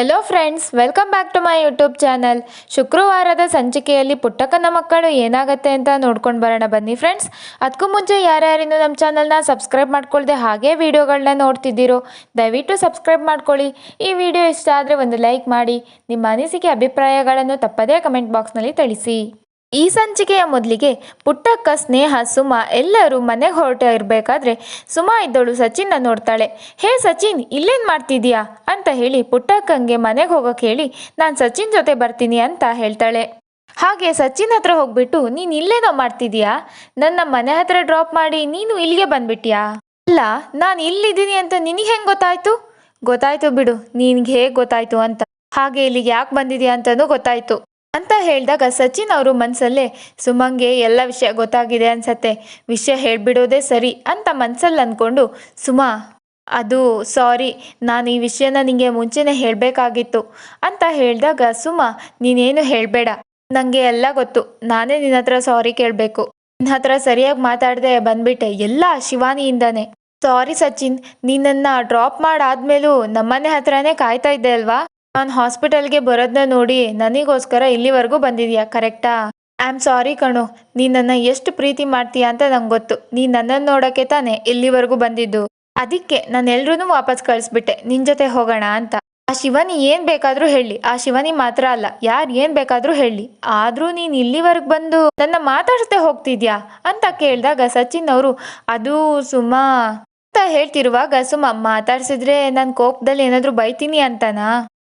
Hello friends welcome back to my YouTube channel ಶುಕ್ರವಾರದ ಸಂಚಿಕೆಯಲ್ಲಿ ಪುಟ್ಟಕನ ಮಕ್ಕಳು ಏನಾಗುತ್ತೆ ಅಂತ ನೋಡ್ಕೊಂಡು ಬರೋಣ ಬನ್ನಿ ಫ್ರೆಂಡ್ಸ್ ಅದಕ್ಕೂ ಮುಂಚೆ ಯಾರ್ಯಾರಿನ್ನು ನಮ್ಮ ಚಾನಲ್ನ ಸಬ್ಸ್ಕ್ರೈಬ್ ಮಾಡ್ಕೊಳ್ದೆ ಹಾಗೆ ವೀಡಿಯೋಗಳನ್ನ ನೋಡ್ತಿದ್ದೀರೋ, ದಯವಿಟ್ಟು ಸಬ್ಸ್ಕ್ರೈಬ್ ಮಾಡ್ಕೊಳ್ಳಿ. ಈ ವಿಡಿಯೋ ಇಷ್ಟ ಆದರೆ ಒಂದು ಲೈಕ್ ಮಾಡಿ, ನಿಮ್ಮ ಅನಿಸಿಕೆ, ಅಭಿಪ್ರಾಯಗಳನ್ನು ತಪ್ಪದೇ ಕಮೆಂಟ್ ಬಾಕ್ಸ್ನಲ್ಲಿ ತಿಳಿಸಿ. ಈ ಸಂಚಿಕೆಯ ಮೊದಲಿಗೆ ಪುಟ್ಟಕ್ಕ ಸ್ನೇಹ ಸುಮ ಎಲ್ಲರೂ ಮನೆಗೆ ಹೊರಟ ಇರಬೇಕಾದ್ರೆ ಸುಮ ಇದ್ದಳು ಸಚಿನ್ನ ನೋಡ್ತಾಳೆ. ಹೇ ಸಚಿನ್, ಇಲ್ಲೇನು ಮಾಡ್ತಿದ್ಯಾ? ಅಂತ ಹೇಳಿ ಪುಟ್ಟಕ್ಕಂಗೆ ಮನೆಗೆ ಹೋಗೋಕೆ ಹೇಳಿ ನಾನು ಸಚಿನ್ ಜೊತೆ ಬರ್ತೀನಿ ಅಂತ ಹೇಳ್ತಾಳೆ. ಹಾಗೆ ಸಚಿನ್ ಹತ್ರ ಹೋಗ್ಬಿಟ್ಟು ನೀನು ಇಲ್ಲೇನೋ ಮಾಡ್ತಿದ್ಯಾ? ನನ್ನ ಮನೆ ಹತ್ರ ಡ್ರಾಪ್ ಮಾಡಿ ನೀನು ಇಲ್ಲಿಗೆ ಬಂದ್ಬಿಟ್ಟಿಯಾ ಅಲ್ಲ, ನಾನು ಇಲ್ಲಿದ್ದೀನಿ ಅಂತ ನಿನಗೆ ಹೆಂಗೆ ಗೊತ್ತಾಯ್ತು? ಗೊತ್ತಾಯ್ತು ಬಿಡು, ನಿನ್ಗೆ ಹೇಗೆ ಗೊತ್ತಾಯ್ತು ಅಂತ. ಹಾಗೆ ಇಲ್ಲಿಗೆ ಯಾಕೆ ಬಂದಿದ್ಯಾ ಅಂತನೂ ಗೊತ್ತಾಯ್ತು. ಅಂತ ಹೇಳಿದಾಗ ಸಚಿನ್ ಅವರು ಮನಸ್ಸಲ್ಲೇ ಸುಮಂಗೆ ಎಲ್ಲ ವಿಷಯ ಗೊತ್ತಾಗಿದೆ ಅನ್ಸತ್ತೆ, ವಿಷಯ ಹೇಳ್ಬಿಡೋದೇ ಸರಿ ಅಂತ ಮನಸ್ಸಲ್ಲಿ ಅಂದ್ಕೊಂಡು ಸುಮಾ, ಅದು ಸಾರಿ, ನಾನು ಈ ವಿಷಯನ ನಿಮಗೆ ಮುಂಚೆನೇ ಹೇಳಬೇಕಾಗಿತ್ತು ಅಂತ ಹೇಳಿದಾಗ, ಸುಮಾ, ನೀನೇನು ಹೇಳಬೇಡ ನನಗೆ ಎಲ್ಲ ಗೊತ್ತು, ನಾನೇ ನಿನ್ನ ಹತ್ರ ಸಾರಿ ಕೇಳಬೇಕು. ನಿನ್ನ ಹತ್ರ ಸರಿಯಾಗಿ ಮಾತಾಡದೆ ಬಂದ್ಬಿಟ್ಟೆ ಎಲ್ಲ ಶಿವಾನಿಯಿಂದನೇ. ಸಾರಿ ಸಚಿನ್, ನಿನ್ನನ್ನು ಡ್ರಾಪ್ ಮಾಡಾದ್ಮೇಲೂ ನಮ್ಮನೆ ಹತ್ರನೇ ಕಾಯ್ತಾ ಇದ್ದೆ ಅಲ್ವಾ? ನಾನು ಹಾಸ್ಪಿಟಲ್ಗೆ ಬರೋದನ್ನ ನೋಡಿ ನನಗೋಸ್ಕರ ಇಲ್ಲಿವರೆಗೂ ಬಂದಿದ್ಯಾ, ಕರೆಕ್ಟಾ? ಐ ಆಮ್ ಸಾರಿ ಕಣು, ನೀನು ನನ್ನ ಎಷ್ಟು ಪ್ರೀತಿ ಮಾಡ್ತೀಯ ಅಂತ ನಂಗೆ ಗೊತ್ತು ನೀನು ನನ್ನನ್ನು ನೋಡೋಕ್ಕೆ ತಾನೇ ಇಲ್ಲಿವರೆಗೂ ಬಂದಿದ್ದು. ಅದಕ್ಕೆ ನಾನು ಎಲ್ರೂ ವಾಪಸ್ ಕಳಿಸ್ಬಿಟ್ಟೆ ನಿನ್ನ ಜೊತೆ ಹೋಗೋಣ ಅಂತ. ಆ ಶಿವನಿ ಏನು ಬೇಕಾದರೂ ಹೇಳಿ, ಆ ಶಿವನಿ ಮಾತ್ರ ಅಲ್ಲ, ಯಾರು ಏನು ಬೇಕಾದರೂ ಹೇಳಿ. ಆದರೂ ನೀನು ಇಲ್ಲಿವರೆಗೆ ಬಂದು ನನ್ನ ಮಾತಾಡ್ಸದೆ ಹೋಗ್ತಿದ್ಯಾ ಅಂತ ಕೇಳಿದಾಗ ಸಚಿನ್ ಅವರು, ಅದು ಸುಮಾ ಅಂತ ಹೇಳ್ತಿರುವಾಗ, ಸುಮ, ಮಾತಾಡ್ಸಿದ್ರೆ ನಾನು ಕೋಪದಲ್ಲಿ ಏನಾದರೂ ಬೈತೀನಿ ಅಂತನಾ?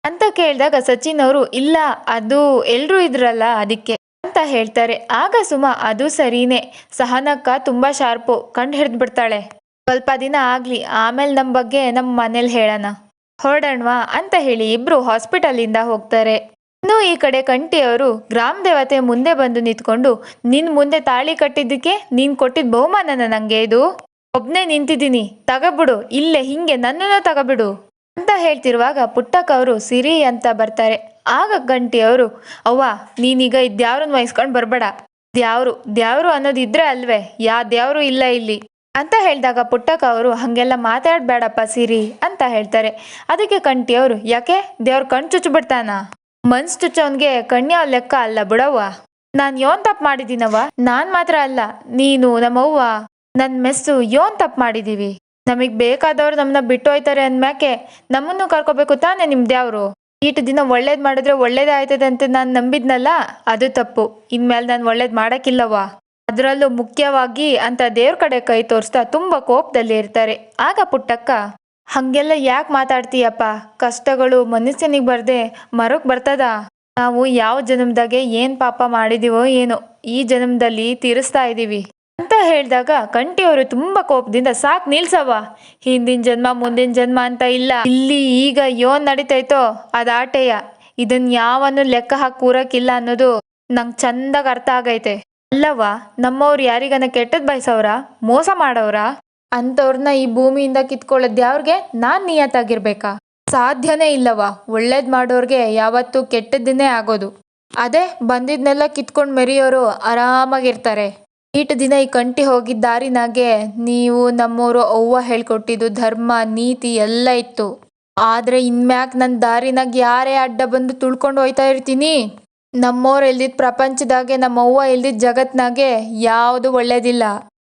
ಅಂತ ಕೇಳಿದಾಗ ಸಚಿನ್ ಅವರು, ಇಲ್ಲ, ಅದು ಎಲ್ಲರೂ ಇದ್ರಲ್ಲ ಅದಕ್ಕೆ ಅಂತ ಹೇಳ್ತಾರೆ. ಆಗ ಸುಮ, ಅದು ಸರಿನೇ. ಸಹನಕ್ಕ ತುಂಬಾ ಶಾರ್ಪು. ಕಂಡು ಹಿಡಿದ್ಬಿಡ್ತಾಳೆ ಸ್ವಲ್ಪ ದಿನ ಆಗ್ಲಿ, ಆಮೇಲೆ ನಮ್ಮ ಬಗ್ಗೆ ನಮ್ಮ ಮನೇಲಿ ಹೇಳೋಣ. ಹೊರಡಣ್ವಾ ಅಂತ ಹೇಳಿ ಇಬ್ರು ಹಾಸ್ಪಿಟಲಿಂದ ಹೋಗ್ತಾರೆ. ಇನ್ನು ಈ ಕಡೆ ಕಂಟಿಯವರು ಗ್ರಾಮ ದೇವತೆ ಮುಂದೆ ಬಂದು ನಿಂತ್ಕೊಂಡು, ನಿನ್ ಮುಂದೆ ತಾಳಿ ಕಟ್ಟಿದ್ದಕ್ಕೆ ನೀನ್ ಕೊಟ್ಟಿದ್ದ ಬಹುಮಾನನ ನಂಗೆ ಇದು? ಒಬ್ನೇ ನಿಂತಿದ್ದೀನಿ. ತಗಬಿಡು. ಇಲ್ಲೇ, ಹಿಂಗೆ ನನ್ನನ್ನು ತಗಬಿಡು. ಅಂತ ಹೇಳ್ತಿರುವಾಗ ಪುಟ್ಟಕ್ಕ ಅವರು ಸಿರಿ ಅಂತ ಬರ್ತಾರೆ. ಆಗ ಗಂಟಿ ಅವರು ಅವ್ವ, ನೀನೀಗ ಇದ್ಯಾವ್ರನ್ನ ವಹಿಸ್ಕೊಂಡು ಬರಬೇಡ. ದ್ಯಾವ್ರು ದ್ಯಾವ್ರು ಅನ್ನೋದಿದ್ರೆ ಅಲ್ವೇ, ಯಾ ದ್ಯಾವ್ರು ಇಲ್ಲ ಇಲ್ಲಿ ಅಂತ ಹೇಳಿದಾಗ ಪುಟ್ಟಕ್ಕ ಅವರು ಹಂಗೆಲ್ಲ ಮಾತಾಡಬೇಡಪ್ಪ ಸಿರಿ ಅಂತ ಹೇಳ್ತಾರೆ. ಅದಕ್ಕೆ ಕಂಟಿ ಅವರು ಯಾಕೆ, ದೇವ್ರ ಕಣ್ ಚುಚ್ಚಿಬಿಡ್ತಾನ ಮನ್ಸ್ ಚುಚ್ಚೋನ್ಗೆ ಕಣ್ಯಾವ ಲೆಕ್ಕ ಅಲ್ಲ ಬಿಡವ್ವ. ನಾನು ಯೋನ್ ತಪ್ಪು ಮಾಡಿದ್ದೀನವ್ವ. ನಾನ್ ಮಾತ್ರ ಅಲ್ಲ, ನೀನು, ನಮ್ಮವ್ವ ನನ್ನ ಮೆಸ್ಸು ಯೋನ್ ತಪ್ಪು ಮಾಡಿದೀವಿ. ನಮಗ್ ಬೇಕಾದವ್ರು ನಮ್ಮನ್ನ ಬಿಟ್ಟು ಹೋಯ್ತಾರೆ ಅಂದ್ಮ್ಯಾಕೆ ನಮ್ಮನ್ನು ಕರ್ಕೋಬೇಕು ತಾನೇ ನಿಮ್ ಯಾವ್ರು ಈಟು ದಿನ ಒಳ್ಳೇದು ಮಾಡಿದ್ರೆ ಒಳ್ಳೇದೇ ಆಯ್ತದೆ ಅಂತ ನಾನು ನಂಬಿದ್ನಲ್ಲ, ಅದು ತಪ್ಪು. ಇನ್ಮೇಲೆ ನಾನು ಒಳ್ಳೇದು ಮಾಡಕ್ಕಿಲ್ಲವಾ ಅದರಲ್ಲೂ ಮುಖ್ಯವಾಗಿ ಅಂತ ದೇವ್ರ ಕಡೆ ಕೈ ತೋರಿಸ್ತಾ ತುಂಬಾ ಕೋಪದಲ್ಲಿ ಇರ್ತಾರೆ. ಆಗ ಪುಟ್ಟಕ್ಕ, ಹಂಗೆಲ್ಲ ಯಾಕೆ ಮಾತಾಡ್ತೀಯಪ್ಪ? ಕಷ್ಟಗಳು ಮನುಷ್ಯನಿಗೆ ಬರದೆ ಮರಕ್ ಬರ್ತದ? ನಾವು ಯಾವ ಜನ್ಮದಾಗೆ ಏನು ಪಾಪ ಮಾಡಿದೀವೋ ಏನೋ, ಈ ಜನ್ಮದಲ್ಲಿ ತೀರಿಸ್ತಾ ಅಂತ ಹೇಳಿದಾಗ ಕಂಠಿಯವರು ತುಂಬಾ ಕೋಪದಿಂದ, ಸಾಕ್ ನಿಲ್ಸವ್ವ, ಹಿಂದಿನ ಜನ್ಮ ಮುಂದಿನ ಜನ್ಮ ಅಂತ ಇಲ್ಲ. ಇಲ್ಲಿ ಈಗ ಯೋನ್ ನಡೀತೈತೋ, ಅದ್ ಆಟೆಯ. ಇದನ್ ಯಾವನ್ನು ಲೆಕ್ಕ ಹಾಕಿ ಕೂರಕ್ಕಿಲ್ಲ ಅನ್ನೋದು ನಂಗ್ ಚಂದಾಗ ಅರ್ಥ ಆಗೈತೆ. ಅಲ್ಲವ್ವ, ನಮ್ಮವ್ರು ಯಾರಿಗನ ಕೆಟ್ಟದ್ ಬಯಸವ್ರ? ಮೋಸ ಮಾಡವ್ರ? ಅಂಥವ್ರನ್ನ ಈ ಭೂಮಿಯಿಂದ ಕಿತ್ಕೊಳ್ಳೋದ್ ಯಾವ್ರಿಗೆ? ನಾನ್ ನಿಯತ್ತಾಗಿರ್ಬೇಕಾ? ಸಾಧ್ಯನೇ ಇಲ್ಲವ ಒಳ್ಳೇದ್ ಮಾಡೋರ್ಗೆ ಯಾವತ್ತೂ ಕೆಟ್ಟದ್ದನ್ನೇ ಆಗೋದು. ಅದೇ ಬಂದಿದ್ನೆಲ್ಲ ಕಿತ್ಕೊಂಡ್ ಮೆರಿಯೋರು ಆರಾಮಾಗಿರ್ತಾರೆ. ಈಟ್ ದಿನ ಈ ಕಂಟಿ ಹೋಗಿದ್ದ ದಾರಿನಾಗೆ ನೀವು ನಮ್ಮೋರು ಅವ್ವ ಹೇಳ್ಕೊಟ್ಟಿದ್ದು ಧರ್ಮ, ನೀತಿ ಎಲ್ಲ ಇತ್ತು. ಆದ್ರೆ ಇನ್ಮ್ಯಾಕ್ ನನ್ನ ದಾರಿನಾಗ ಯಾರೇ ಅಡ್ಡ ಬಂದು ತುಳ್ಕೊಂಡು ಹೋಯ್ತಾ ಇರ್ತೀನಿ? ನಮ್ಮೋರು ಇಲ್ದಿದ್ ಪ್ರಪಂಚದಾಗೆ, ನಮ್ಮವ್ವ ಇಲ್ದಿದ್ ಜಗತ್ನಾಗೆ ಯಾವುದು ಒಳ್ಳೇದಿಲ್ಲ.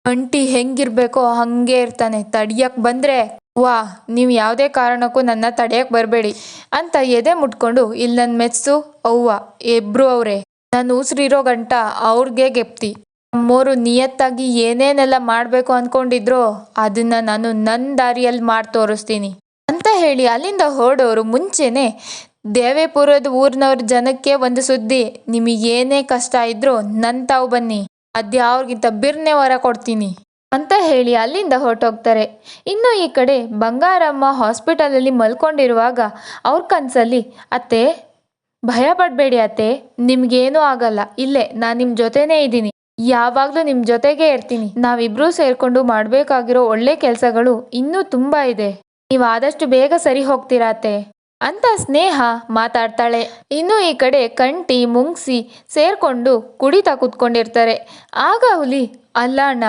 ಅಂಟಿ ಹೆಂಗಿರ್ಬೇಕೋ ಹಂಗೆ ಇರ್ತಾನೆ, ತಡಿಯಕ್ ಬಂದ್ರೆ ವಾ, ನೀವು ಯಾವುದೇ ಕಾರಣಕ್ಕೂ ನನ್ನ ತಡೆಯಕ್ ಬರಬೇಡಿ ಅಂತ ಎದೆ ಮುಟ್ಕೊಂಡು ಇಲ್ಲಿ ನನ್ನ ಮೆಚ್ಚು ಅವ್ವ ಇಬ್ರು ಅವ್ರೆ. ನಾನು ಉಸಿರಿರೋ ಗಂಟ ಅವ್ರಿಗೆ ಗೆಪ್ತಿ. ನಮ್ಮೋರು ನಿಯತ್ತಾಗಿ ಏನೇನೆಲ್ಲ ಮಾಡಬೇಕು ಅನ್ಕೊಂಡಿದ್ರೋ ಅದನ್ನ ನಾನು ನನ್ನ ದಾರಿಯಲ್ಲಿ ಮಾಡಿ ತೋರಿಸ್ತೀನಿ. ಅಂತ ಹೇಳಿ ಅಲ್ಲಿಂದ ಹೊರಡೋರು ಮುಂಚೆನೆ ದೇವೇಪುರದ ಊರಿನವ್ರ ಜನಕ್ಕೆ ಒಂದು ಸುದ್ದಿ, ನಿಮಗೆ ಏನೇ ಕಷ್ಟ ಇದ್ರೂ ನನ್ನ ತಾವು ಬನ್ನಿ ಅದ್ಯಾವ್ರಿಗಿಂತ ಬಿರ್ನೆ ವರ ಕೊಡ್ತೀನಿ. ಅಂತ ಹೇಳಿ ಅಲ್ಲಿಂದ ಹೊರಟೋಗ್ತಾರೆ. ಇನ್ನು ಈ ಕಡೆ ಬಂಗಾರಮ್ಮ ಹಾಸ್ಪಿಟಲಲ್ಲಿ ಮಲ್ಕೊಂಡಿರುವಾಗ ಅವ್ರ ಕನಸಲ್ಲಿ, ಅತ್ತೆ, ಭಯ ಪಡಬೇಡಿ ಅತ್ತೆ, ನಿಮ್ಗೇನೂ ಆಗಲ್ಲ, ಇಲ್ಲೇ ನಾನು ನಿಮ್ಮ ಜೊತೆನೇ ಇದ್ದೀನಿ. ಯಾವಾಗಲೂ ನಿಮ್ಮ ಜೊತೆಗೇ ಇರ್ತೀನಿ. ನಾವಿಬ್ರು ಸೇರ್ಕೊಂಡು ಮಾಡಬೇಕಾಗಿರೋ ಒಳ್ಳೆ ಕೆಲಸಗಳು ಇನ್ನೂ ತುಂಬಾ ಇದೆ. ನೀವು ಆದಷ್ಟು ಬೇಗ ಸರಿ ಹೋಗ್ತೀರಾತೆ ಅಂತ ಸ್ನೇಹ ಮಾತಾಡ್ತಾಳೆ. ಇನ್ನು ಈ ಕಡೆ ಕಂಟಿ, ಮುಂಗ್ಸಿ ಸೇರ್ಕೊಂಡು ಕುಡಿತಾ ಕುತ್ಕೊಂಡಿರ್ತಾರೆ. ಆಗ ಹುಲಿ, ಅಲ್ಲ ಅಣ್ಣ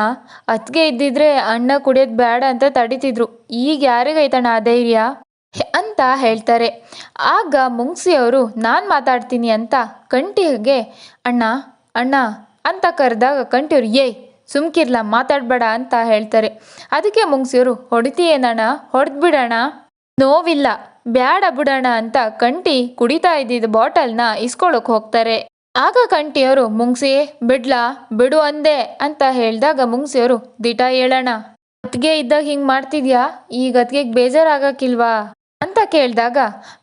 ಅತ್ಗೆ ಇದ್ದಿದ್ರೆ ಅಣ್ಣ ಕುಡಿಯೋದು ಬೇಡ ಅಂತ ತಡಿತಿದ್ರು. ಈಗ ಯಾರಿಗೈತಣ್ಣ ಆ ಧೈರ್ಯ? ಅಂತ ಹೇಳ್ತಾರೆ. ಆಗ ಮುಂಗ್ಸಿಯವರು ನಾನು ಮಾತಾಡ್ತೀನಿ ಅಂತ ಕಂಟಿಗೆ, ಅಣ್ಣ ಅಣ್ಣ ಅಂತ ಕರೆದಾಗ ಕಂಠಿಯವರು ಏಯ್, ಸುಮ್ಕಿರ್ಲ, ಮಾತಾಡಬೇಡ ಅಂತ ಹೇಳ್ತಾರೆ. ಅದಕ್ಕೆ ಮುಂಗ್ಸಿಯವರು ಹೊಡಿತೀಯೇನಣ್ಣ ಹೊಡೆದ್ಬಿಡೋಣ ನೋವಿಲ್ಲ. ಬ್ಯಾಡ ಬಿಡೋಣ ಅಂತ ಕಂಟಿ ಕುಡಿತಾ ಇದ್ದಿದ್ದ ಬಾಟಲ್ನ ಇಸ್ಕೊಳಕ್ ಹೋಗ್ತಾರೆ. ಆಗ ಕಂಠಿಯವರು ಮುಂಗ್ಸಿ ಬಿಡ್ಲಾ, ಬಿಡು ಅಂದೆ ಅಂತ ಹೇಳಿದಾಗ ಮುಂಗ್ಸಿಯವರು, ದಿಟ ಹೇಳೋಣ ಅತ್ಗೆ ಇದ್ದಾಗ ಹಿಂಗ್ ಮಾಡ್ತಿದ್ಯಾ? ಈಗ ಅತ್ಗೆಗ್ ಬೇಜಾರಾಗಕ್ಕಿಲ್ವಾ? ಅಂತ ಕೇಳಿದಾಗ,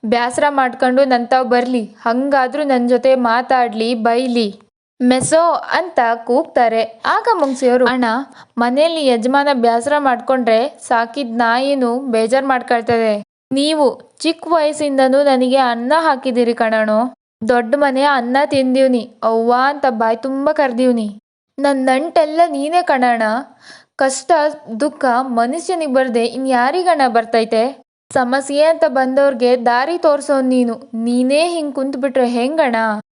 ಬ್ಯಾಸರ ಮಾಡ್ಕೊಂಡು ನಂತಾವ್ ಬರ್ಲಿ. ಹಂಗಾದ್ರೂ ನನ್ನ ಜೊತೆ ಮಾತಾಡ್ಲಿ, ಬೈಲಿ. ಮೆಸೋ ಅಂತ ಕೂಗ್ತಾರೆ. ಆಗ ಮುಂಗ್ಸಿಯವರು ಅಣ್ಣ, ಮನೆಯಲ್ಲಿ ಯಜಮಾನ ಬ್ಯಾಸರ ಮಾಡ್ಕೊಂಡ್ರೆ ಸಾಕಿದ್ ನಾಯಿನು ಬೇಜಾರು ಮಾಡ್ಕೊಳ್ತದೆ. ನೀವು ಚಿಕ್ಕ ವಯಸ್ಸಿಂದನೂ ನನಗೆ ಅನ್ನ ಹಾಕಿದಿರಿ ಕಣಣು ದೊಡ್ಡ ಮನೆ ಅನ್ನ ತಿಂದೀವ್ನಿ. ಅವ್ವ ಅಂತ ಬಾಯಿ ತುಂಬ ಕರ್ದೀವ್ನಿ. ನನ್ನ ನಂಟೆಲ್ಲ ನೀನೇ ಕಣಣ ಕಷ್ಟ, ದುಃಖ, ಮನುಷ್ಯನಿಗೆ ಬರ್ದೆ ಇನ್ಯಾರಿಗಣ ಬರ್ತೈತೆ? ಸಮಸ್ಯೆ ಅಂತ ಬಂದವ್ರಿಗೆ ದಾರಿ ತೋರ್ಸೋನ್ ನೀನು. ನೀನೇ ಹಿಂಗೆ ಕುಂತ್ಬಿಟ್ರೆ ಹೆಂಗಣ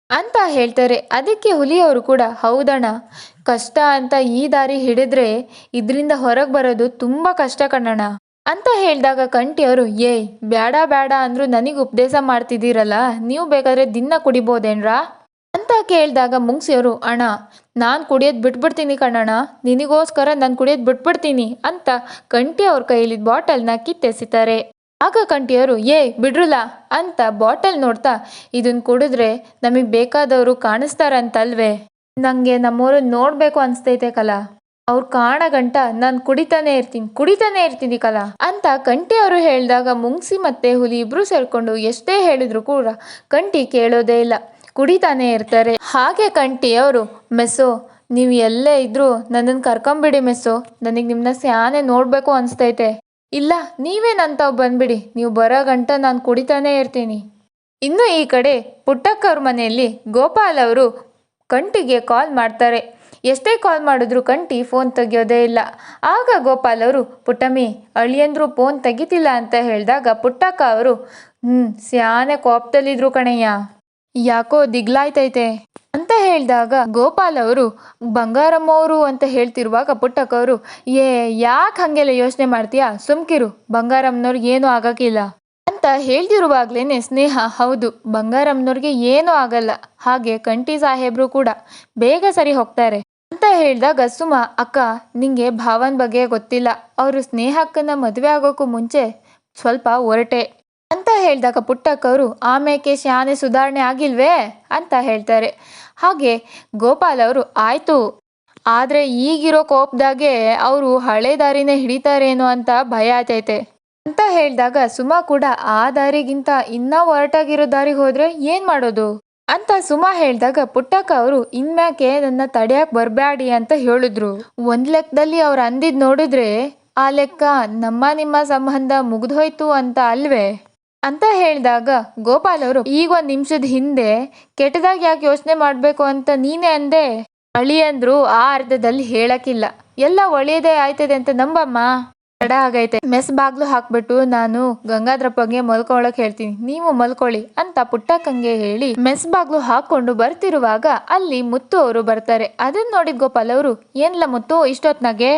ಅಂತ ಹೇಳ್ತಾರೆ. ಅದಕ್ಕೆ ಹುಲಿಯವರು ಕೂಡ, ಹೌದಣ್ಣ, ಕಷ್ಟ ಅಂತ ಈ ದಾರಿ ಹಿಡಿದ್ರೆ ಇದರಿಂದ ಹೊರಗೆ ಬರೋದು ತುಂಬ ಕಷ್ಟ ಕಣ್ಣಣ್ಣ ಅಂತ ಹೇಳಿದಾಗ ಕಂಟಿಯವರು ಏಯ್ ಬ್ಯಾಡ ಬೇಡ ಅಂದ್ರು ನನಗೆ ಉಪದೇಶ ಮಾಡ್ತಿದ್ದೀರಲ್ಲ, ನೀವು ಬೇಕಾದ್ರೆ ದಿನ ಕುಡಿಬೋದೇನ್ರಾ? ಅಂತ ಕೇಳಿದಾಗ ಮುಂಗ್ಸಿಯವರು, ಅಣ್ಣ, ನಾನು ಕುಡಿಯೋದು ಬಿಟ್ಬಿಡ್ತೀನಿ ಕಣ್ಣಣ್ಣ, ನಿನಗೋಸ್ಕರ ನಾನು ಕುಡಿಯೋದು ಬಿಟ್ಬಿಡ್ತೀನಿ ಅಂತ ಕಂಟಿ ಅವ್ರ ಕೈಲಿದ್ದ ಬಾಟಲ್ನ ಕಿತ್ತೆಸಿತಾರೆ. ಆಗ ಕಂಠಿಯವರು ಏ ಬಿಡ್ರಲ್ಲ ಅಂತ ಬಾಟಲ್ ನೋಡ್ತಾ ಇದನ್ನ ಕುಡಿದ್ರೆ ನಮಗೆ ಬೇಕಾದವರು ಕಾಣಿಸ್ತಾರಂತಲ್ವೇ? ನನಗೆ ನಮ್ಮವರು ನೋಡಬೇಕು ಅನಿಸ್ತೈತೆ ಕಲ. ಅವ್ರು ಕಾಣ ಗಂಟ, ನಾನು ಕುಡಿತಾನೆ ಇರ್ತೀನಿ ಕುಡಿತಾನೆ ಇರ್ತೀನಿ ಕಲ ಅಂತ ಕಂಠಿ ಅವರು ಹೇಳಿದಾಗ ಮುಂಗ್ಸಿ ಮತ್ತೆ ಹುಲಿ ಇಬ್ರು ಸೇರ್ಕೊಂಡು ಎಷ್ಟೇ ಹೇಳಿದ್ರು ಕೂಡ ಕಂಠಿ ಕೇಳೋದೇ ಇಲ್ಲ. ಕುಡಿತಾನೆ ಇರ್ತಾರೆ. ಹಾಗೆ ಕಂಟಿ ಅವರು ಮೆಸ್ಸೋ, ನೀವು ಎಲ್ಲೇ ಇದ್ರೂ ನನ್ನನ್ನು ಕರ್ಕೊಂಬಿಡಿ ಮೆಸ್ಸೋ. ನನಗೆ ನಿಮ್ಮನ್ನ ಸ್ಯಾನೆ ನೋಡಬೇಕು ಅನಿಸ್ತೈತೆ. ಇಲ್ಲ, ನೀವೇ ನಂತಾವ್ ಬಂದ್ಬಿಡಿ. ನೀವು ಬರೋ ಗಂಟ ನಾನು ಕುಡಿತಾನೇ ಇರ್ತೀನಿ. ಇನ್ನು ಈ ಕಡೆ ಪುಟ್ಟಕ್ಕವ್ರ ಮನೆಯಲ್ಲಿ ಗೋಪಾಲ್ ಅವರು ಕಂಟಿಗೆ ಕಾಲ್ ಮಾಡ್ತಾರೆ. ಎಷ್ಟೇ ಕಾಲ್ ಮಾಡಿದ್ರು ಕಂಟಿ ಫೋನ್ ತೆಗಿಯೋದೇ ಇಲ್ಲ. ಆಗ ಗೋಪಾಲ್ ಅವರು, ಪುಟ್ಟಮ್ಮಿ, ಅಳಿಯಂದ್ರು ಫೋನ್ ತೆಗಿತಿಲ್ಲ ಅಂತ ಹೇಳಿದಾಗ ಪುಟ್ಟಕ್ಕ ಅವರು ಹ್ಞೂ ಸ್ಯಾನೆ ಕೋಪದಲ್ಲಿದ್ರು ಕಣಯ್ಯ. ಯಾಕೋ ದಿಗ್ಲಾಯ್ತೈತೆ ಅಂತ ಹೇಳಿದಾಗ ಗೋಪಾಲ್ ಅವರು ಬಂಗಾರಮ್ಮವರು ಅಂತ ಹೇಳ್ತಿರುವಾಗ ಪುಟ್ಟಕ್ಕವರು, ಏ, ಯಾಕೆ ಹಂಗೆಲ್ಲ ಯೋಚನೆ ಮಾಡ್ತೀಯಾ? ಸುಮ್ಕಿರು ಬಂಗಾರಮ್ಮನವ್ರಿಗೆ ಏನೂ ಆಗಕ್ಕಿಲ್ಲ. ಅಂತ ಹೇಳ್ತಿರುವಾಗ್ಲೇನೆ ಸ್ನೇಹ, ಹೌದು, ಬಂಗಾರಮ್ಮನವ್ರಿಗೆ ಏನೂ ಆಗಲ್ಲ, ಹಾಗೆ ಕಂಠಿ ಸಾಹೇಬ್ರು ಕೂಡ ಬೇಗ ಸರಿ ಹೋಗ್ತಾರೆ. ಅಂತ ಹೇಳಿದಾಗ ಸುಮ, ಅಕ್ಕ, ನಿಂಗೆ ಭಾವನ್ ಬಗ್ಗೆ ಗೊತ್ತಿಲ್ಲ, ಅವರು ಸ್ನೇಹಕ್ಕನ ಮದುವೆ ಆಗೋಕ್ಕೂ ಮುಂಚೆ ಸ್ವಲ್ಪ ಅಂತ ಹೇಳಿದಾಗ ಪುಟ್ಟಕ್ಕವರು, ಆಮೇಕೆ ಶಾನೆ ಸುಧಾರಣೆ ಆಗಿಲ್ವೇ? ಅಂತ ಹೇಳ್ತಾರೆ. ಹಾಗೆ ಗೋಪಾಲ್ ಅವರು, ಆಯಿತು. ಆದರೆ ಈಗಿರೋ ಕೋಪದಾಗೆ ಅವರು ಹಳೆ ದಾರಿನೇ ಹಿಡಿತಾರೇನೋ ಅಂತ ಭಯ ಆತೈತೆ. ಅಂತ ಹೇಳಿದಾಗ, ಸುಮಾ ಕೂಡ ಆ ದಾರಿಗಿಂತ ಇನ್ನ ಒರಟಾಗಿರೋ ದಾರಿಗೆ ಹೋದ್ರೆ ಏನ್ ಮಾಡೋದು? ಅಂತ ಸುಮಾ ಹೇಳಿದಾಗ, ಪುಟ್ಟಕ್ಕ ಅವರು, ಇನ್ಮ್ಯಾಕೆ ನನ್ನ ತಡೆಯಕ್ಕೆ ಬರಬೇಡಿ ಅಂತ ಹೇಳಿದ್ರು. ಒಂದು ಲೆಕ್ಕದಲ್ಲಿ ಅವ್ರು ಅಂದಿದ್ದು ನೋಡಿದ್ರೆ ಆ ಲೆಕ್ಕ ನಮ್ಮ ನಿಮ್ಮ ಸಂಬಂಧ ಮುಗ್ದೋಯ್ತು ಅಂತ ಅಲ್ವೇ? ಅಂತ ಹೇಳಿದಾಗ ಗೋಪಾಲ್ ಅವರು, ಈಗ ಒಂದ್ ನಿಮಿಷದ ಹಿಂದೆ ಕೆಟ್ಟದಾಗಿ ಯಾಕೆ ಯೋಚನೆ ಮಾಡ್ಬೇಕು ಅಂತ ನೀನೇ ಅಂದೆ? ಅಳಿಯಂದ್ರು ಆ ಅರ್ಧದಲ್ಲಿ ಹೇಳಕ್ಕಿಲ್ಲ. ಎಲ್ಲ ಒಳ್ಳೆಯದೇ ಆಯ್ತದೆ ಅಂತ ನಂಬಮ್ಮ. ತಡ ಆಗೈತೆ. ಮೆಸ್ ಬಾಗ್ಲು ಹಾಕ್ಬಿಟ್ಟು ನಾನು ಗಂಗಾಧ್ರಪ್ಪಗೆ ಮಲ್ಕೊಳಕ್ ಹೇಳ್ತೀನಿ. ನೀವು ಮಲ್ಕೊಳ್ಳಿ ಅಂತ ಪುಟ್ಟಕ್ಕಂಗೆ ಹೇಳಿ ಮೆಸ್ ಬಾಗ್ಲು ಹಾಕೊಂಡು ಬರ್ತಿರುವಾಗ ಅಲ್ಲಿ ಮುತ್ತು ಅವರು ಬರ್ತಾರೆ. ಅದನ್ನ ನೋಡಿದ ಗೋಪಾಲ್ ಅವರು, ಏನ್ಲ ಮುತ್ತು, ಇಷ್ಟೊತ್ನಾಗೆ?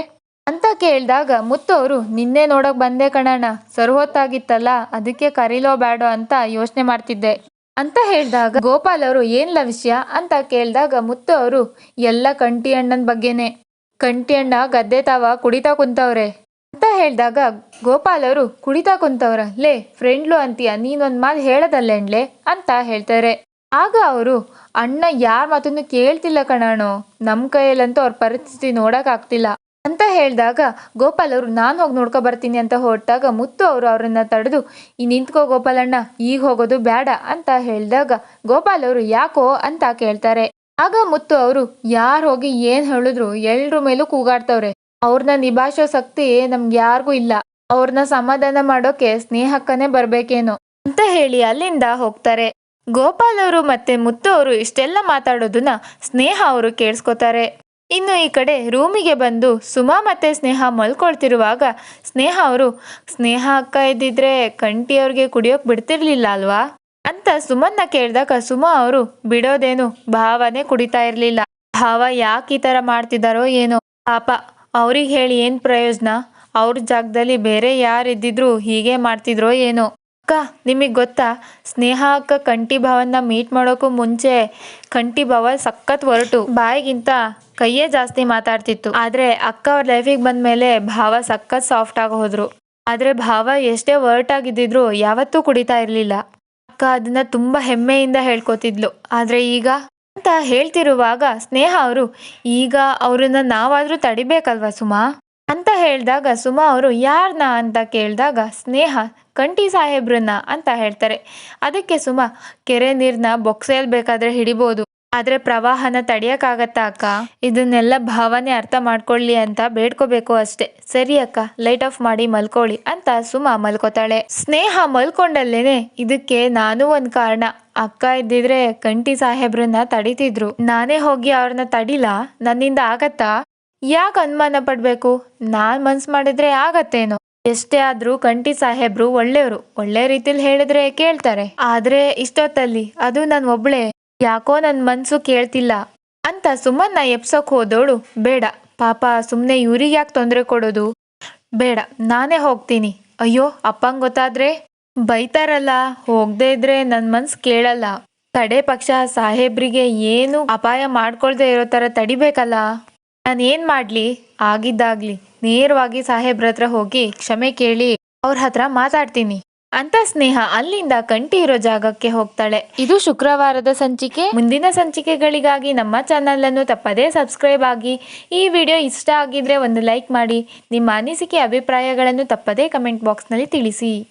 ಅಂತ ಕೇಳಿದಾಗ ಮುತ್ತು ಅವರು, ನಿನ್ನೆ ನೋಡೋಕೆ ಬಂದೆ ಕಣಣ್ಣ ಸರ್ಹೊತ್ತಾಗಿತ್ತಲ್ಲ ಅದಕ್ಕೆ ಕರೀಲೋ ಬೇಡೋ ಅಂತ ಯೋಚನೆ ಮಾಡ್ತಿದ್ದೆ. ಅಂತ ಹೇಳಿದಾಗ, ಗೋಪಾಲ್ ಅವರು ಏನ್ಲ ವಿಷಯ ಅಂತ ಕೇಳಿದಾಗ ಮುತ್ತು ಅವರು, ಎಲ್ಲ ಕಂಟಿ ಅಣ್ಣನ ಬಗ್ಗೆನೆ. ಕಂಟಿ ಅಣ್ಣ ಗದ್ದೆ ತಾವ ಕುಡಿತಾ ಕುಂತವ್ರೆ. ಅಂತ ಹೇಳಿದಾಗ, ಗೋಪಾಲ್ ಅವರು ಕುಡಿತಾ ಕುಂತವ್ರ. ಲೇ, ಫ್ರೆಂಡ್ಲು ಅಂತೀಯ, ನೀನೊಂದ್ ಮಾತು ಹೇಳದಲ್ಲೇಣ್ಲೆ? ಅಂತ ಹೇಳ್ತಾರೆ. ಆಗ ಅವರು, ಅಣ್ಣ ಯಾರ ಮಾತನ್ನು ಕೇಳ್ತಿಲ್ಲ ಕಣಾಣು ನಮ್ಮ ಕೈಯಲ್ಲಂತೂ ಅವ್ರ ಪರಿಸ್ಥಿತಿ ನೋಡಕ್ ಆಗ್ತಿಲ್ಲ. ಅಂತ ಹೇಳಿದಾಗ, ಗೋಪಾಲ್ ಅವರು, ನಾನು ಹೋಗಿ ನೋಡ್ಕೊ ಬರ್ತೀನಿ ಅಂತ ಹೊರಟಾಗ ಮುತ್ತು ಅವರು ಅವರನ್ನ ತಡೆದು, ಈ ನಿಂತ್ಕೋ ಗೋಪಾಲಣ್ಣ, ಈಗ ಹೋಗೋದು ಬೇಡ ಅಂತ ಹೇಳಿದಾಗ, ಗೋಪಾಲ್ ಅವರು ಯಾಕೋ ಅಂತ ಕೇಳ್ತಾರೆ. ಆಗ ಮುತ್ತು ಅವರು, ಯಾರು ಹೋಗಿ ಏನ್ ಹೇಳಿದ್ರು, ಎಲ್ರ ಮೇಲೂ ಕೂಗಾಡ್ತವ್ರೆ. ಅವ್ರನ್ನ ನಿಭಾಯಿಸೋ ಶಕ್ತಿ ನಮ್ಗೆ ಯಾರಿಗೂ ಇಲ್ಲ. ಅವ್ರನ್ನ ಸಮಾಧಾನ ಮಾಡೋಕೆ ಸ್ನೇಹಕ್ಕನೇ ಬರ್ಬೇಕೇನೋ ಅಂತ ಹೇಳಿ ಅಲ್ಲಿಂದ ಹೋಗ್ತಾರೆ. ಗೋಪಾಲ್ ಅವರು ಮತ್ತೆ ಮುತ್ತು ಅವರು ಇಷ್ಟೆಲ್ಲ ಮಾತಾಡೋದನ್ನ ಸ್ನೇಹ ಅವರು ಕೇಳಿಸ್ಕೊತಾರೆ. ಇನ್ನು ಈ ಕಡೆ ರೂಮಿಗೆ ಬಂದು ಸುಮಾ ಮತ್ತೆ ಸ್ನೇಹ ಮಲ್ಕೊಳ್ತಿರುವಾಗ ಸ್ನೇಹ ಅವರು, ಸ್ನೇಹ ಅಕ್ಕ ಇದ್ದಿದ್ರೆ ಕಂಟಿ ಅವ್ರಿಗೆ ಕುಡಿಯೋಕೆ ಬಿಡ್ತಿರ್ಲಿಲ್ಲ ಅಲ್ವಾ? ಅಂತ ಸುಮನ್ನ ಕೇಳಿದಾಗ ಸುಮಾ ಅವರು, ಬಿಡೋದೇನು, ಭಾವನೆ ಕುಡಿತಾ ಇರ್ಲಿಲ್ಲ. ಭಾವ ಯಾಕೆ ಈ ತರ ಮಾಡ್ತಿದ್ದಾರೋ ಏನೋ. ಪಾಪ, ಅವ್ರಿಗೆ ಹೇಳಿ ಏನು ಪ್ರಯೋಜನ? ಅವ್ರ ಜಾಗದಲ್ಲಿ ಬೇರೆ ಯಾರಿದ್ದಿದ್ರು ಹೀಗೆ ಮಾಡ್ತಿದ್ರೋ ಏನೋ. ಅಕ್ಕ, ನಿಮಗೆ ಗೊತ್ತಾ? ಸ್ನೇಹ ಅಕ್ಕ ಕಂಟಿ ಭಾವನ ಮೀಟ್ ಮಾಡೋಕ್ಕೂ ಮುಂಚೆ ಕಂಟಿ ಭಾವ ಸಖತ್ ಹೊರಟು ಬಾಯಿಗಿಂತ ಕೈಯೇ ಜಾಸ್ತಿ ಮಾತಾಡ್ತಿತ್ತು. ಆದ್ರೆ ಅಕ್ಕ ಅವ್ರ ಲೈಫಿಗೆ ಬಂದ್ಮೇಲೆ ಭಾವ ಸಖತ್ ಸಾಫ್ಟ್ ಆಗಿ ಹೋದ್ರು. ಆದ್ರೆ ಭಾವ ಎಷ್ಟೇ ಆಗಿದ್ದಿದ್ರು ಯಾವತ್ತೂ ಕುಡಿತಾ ಇರಲಿಲ್ಲ. ಅಕ್ಕ ಅದನ್ನ ತುಂಬಾ ಹೆಮ್ಮೆಯಿಂದ ಹೇಳ್ಕೊತಿದ್ಲು. ಆದ್ರೆ ಈಗ ಅಂತ ಹೇಳ್ತಿರುವಾಗ ಸ್ನೇಹ ಅವರು, ಈಗ ಅವರನ್ನು ನಾವಾದರೂ ತಡಿಬೇಕಲ್ವಾ ಸುಮಾ? ಅಂತ ಹೇಳಿದಾಗ ಸುಮಾ ಅವರು ಯಾರನ್ನ ಅಂತ ಕೇಳಿದಾಗ ಸ್ನೇಹ ಕಂಟಿ ಸಾಹೇಬ್ರನ್ನ ಅಂತ ಹೇಳ್ತಾರೆ. ಅದಕ್ಕೆ ಸುಮಾ, ಕೆರೆ ನೀರನ್ನ ಬೊಕ್ಸೆಯಲ್ಲಿ ಬೇಕಾದ್ರೆ ಹಿಡಿಬೋದು, ಆದರೆ ಪ್ರವಾಹನ ತಡೆಯೋಕ್ಕಾಗತ್ತಾ ಅಕ್ಕ? ಇದನ್ನೆಲ್ಲ ಭಾವನೆ ಅರ್ಥ ಮಾಡ್ಕೊಳ್ಳಿ ಅಂತ ಬೇಡ್ಕೋಬೇಕು ಅಷ್ಟೇ. ಸರಿ ಅಕ್ಕ, ಲೈಟ್ ಆಫ್ ಮಾಡಿ ಮಲ್ಕೊಳ್ಳಿ ಅಂತ ಸುಮಾ ಮಲ್ಕೋತಾಳೆ. ಸ್ನೇಹ ಮಲ್ಕೊಂಡಲ್ಲೇನೆ ಇದಕ್ಕೆ ನಾನು ಒಂದು ಕಾರಣ. ಅಕ್ಕ ಇದ್ದಿದ್ರೆ ಕಂಟಿ ಸಾಹೇಬ್ರನ್ನ ತಡಿತಿದ್ರು. ನಾನೇ ಹೋಗಿ ಅವ್ರನ್ನ ತಡಿಲಾ? ನನ್ನಿಂದ ಆಗತ್ತಾ? ಯಾಕೆ ಅನುಮಾನ ಪಡ್ಬೇಕು? ನಾನ್ ಮನ್ಸ್ ಮಾಡಿದ್ರೆ ಆಗತ್ತೇನೋ? ಎಷ್ಟೇ ಆದ್ರೂ ಕಂಟಿ ಸಾಹೇಬ್ರು ಒಳ್ಳೆಯವರು. ಒಳ್ಳೆ ರೀತಿಲಿ ಹೇಳಿದ್ರೆ ಕೇಳ್ತಾರೆ. ಆದ್ರೆ ಇಷ್ಟೊತ್ತಲ್ಲಿ ಅದು ನನ್ ಒಬ್ಳೆ. ಯಾಕೋ ನನ್ ಮನ್ಸು ಕೇಳ್ತಿಲ್ಲ. ಅಂತ ಸುಮ್ಮನ್ನ ಎಪ್ಸೋಕ್ ಹೋದೋಳು. ಬೇಡ. ಪಾಪ ಸುಮ್ನೆ ಇವ್ರಿಗೆ ಯಾಕೆ ತೊಂದರೆ ಕೊಡೋದು? ಬೇಡ. ನಾನೇ ಹೋಗ್ತೀನಿ. ಅಯ್ಯೋ, ಅಪ್ಪಂಗ್ ಗೊತ್ತಾದ್ರೆ? ಬೈತಾರಲ್ಲ. ಹೋಗದೆ ಇದ್ರೆ ನನ್ ಮನ್ಸ್ ಕೇಳಲ್ಲ. ಕಡೆ ಪಕ್ಷ ಸಾಹೇಬ್ರಿಗೆ ಏನು ಅಪಾಯ ಮಾಡ್ಕೊಳ್ದೆ ಇರೋ ತರ ತಡಿಬೇಕಲ್ಲ? ನಾನು ಏನ್ ಮಾಡ್ಲಿ? ಆಗಿದ್ದಾಗ್ಲಿ. ನೇರವಾಗಿ ಸಾಹೇಬ್ರ ಹತ್ರ ಹೋಗಿ ಕ್ಷಮೆ ಕೇಳಿ ಅವ್ರ ಹತ್ರ ಮಾತಾಡ್ತೀನಿ. ಅಂತ ಸ್ನೇಹ ಅಲ್ಲಿಂದ ಕಂಟಿ ಇರೋ ಜಾಗಕ್ಕೆ ಹೋಗ್ತಾಳೆ. ಇದು ಶುಕ್ರವಾರದ ಸಂಚಿಕೆ. ಮುಂದಿನ ಸಂಚಿಕೆಗಳಿಗಾಗಿ ನಮ್ಮ ಚಾನಲ್ ಅನ್ನು ತಪ್ಪದೇ ಸಬ್ಸ್ಕ್ರೈಬ್ ಆಗಿ. ಈ ವಿಡಿಯೋ ಇಷ್ಟ ಆಗಿದ್ರೆ ಒಂದು ಲೈಕ್ ಮಾಡಿ. ನಿಮ್ಮ ಅನಿಸಿಕೆ, ಅಭಿಪ್ರಾಯಗಳನ್ನು ತಪ್ಪದೇ ಕಮೆಂಟ್ ಬಾಕ್ಸ್ನಲ್ಲಿ ತಿಳಿಸಿ.